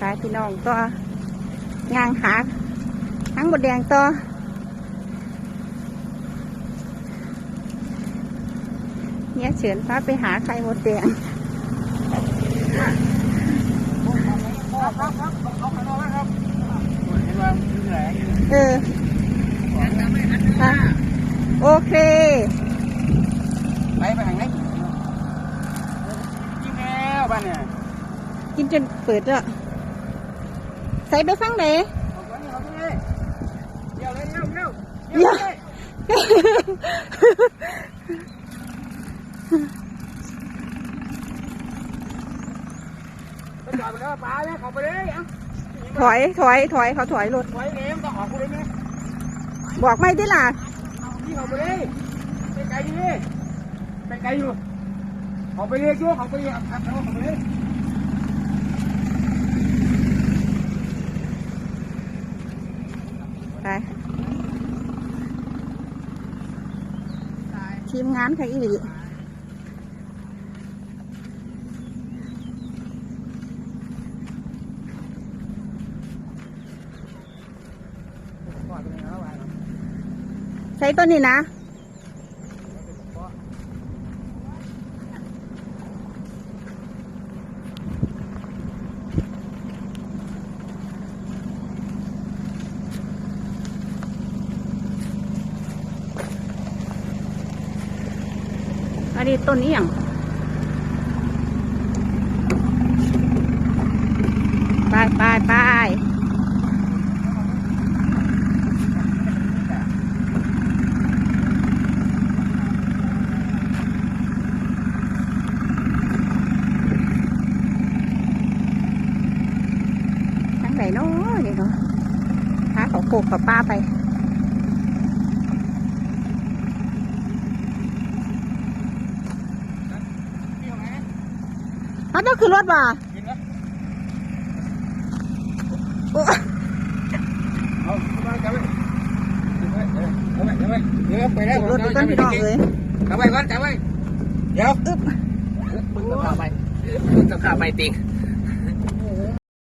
ไปพี่น้องต่งางหาทั้งหมดแดงต่อเนี่ยเฉินพาไปหาไข่หมดแดงครับครับครับเอาขนมครับเห็นว่าเหนื่อยเออค่ะโอเค ไปไปทางไหนยิ้มแล้วบ้านเนี่ย กินจนเปิดแล้ว ใส่ไปฟังไหนเอาตัวนี้เอาตัวนี้เดี๋ยวเลยเร็วเร็วเดี๋ยวเลยไปจอดไปแล้วปลาเนี่ยเขาไปเลยเอ้าถอย ถอย ถอย เขาถอยรถไว้เองต้องออกกูเลยไหมบอกไม่ได้ล่ะพี่เขาไปเลยไปไกลอยู่นี่ไปไกลอยู่เขาไปเลยชั่วเขาไปเลยขับเขาไปเลย ทีมงานค่ะอีหลีใช้ต้นนี้นะ อันนี้ต้นนี้อย่างไปไปไปทางไหนเนาะนี่เนาะพาเขาโคกกับป้าไป เขาต้องขึ้นรถบ่นแล้วโอ้เอาไปจับไว้จับไว้จับไว้เดี๋ยวไปแล้วรถต้นพี่น้องเลยจับไว้ก่อนจับไว้เดี๋ยวอึ๊บมึงต้องข้าไปมึงต้องข้าไปติง